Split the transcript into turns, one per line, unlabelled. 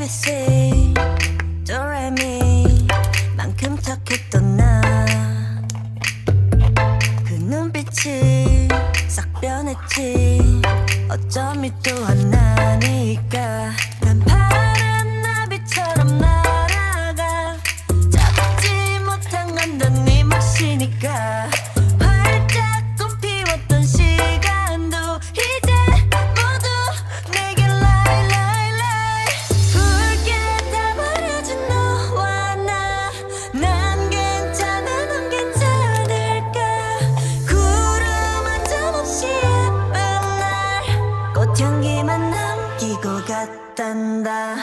ABC 도레미 만큼 착했던 나. 그 눈빛이 싹 변했지. 어쩜 이 또한 나니까. 다 경기만 남기고 갔단다.